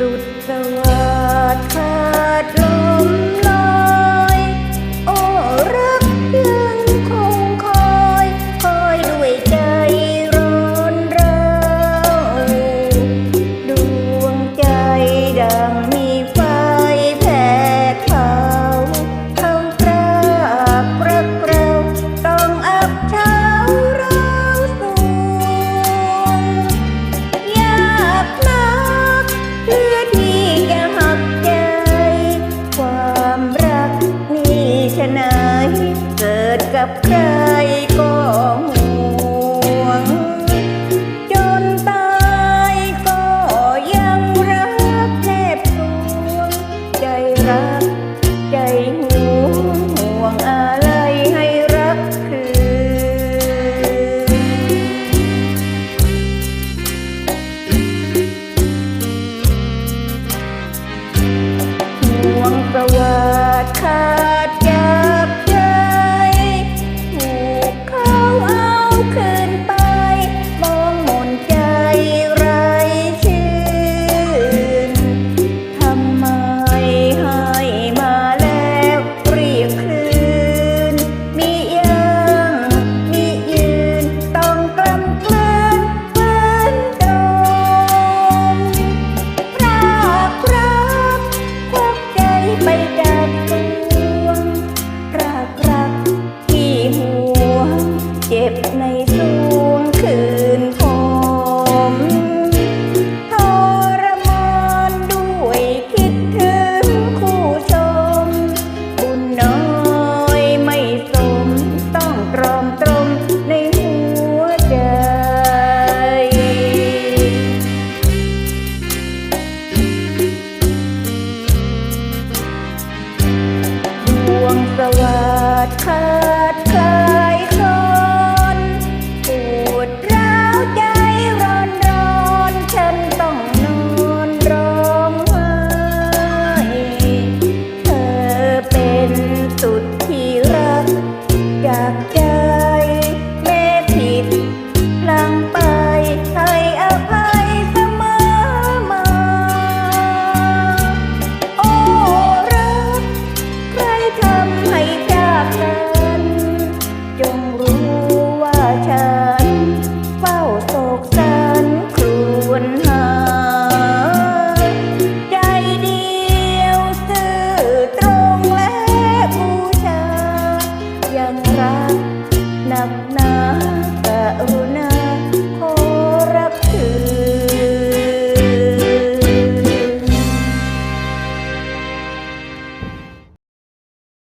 ดุจสวัสดิ์ กับก็หวง จนตายก็ยังรักแนบตวง ใจรัก ใจห่วงหวงอะไรให้รักคืนหวงประวัติค่ะ baby. ประวัติขาด นักหนาแต่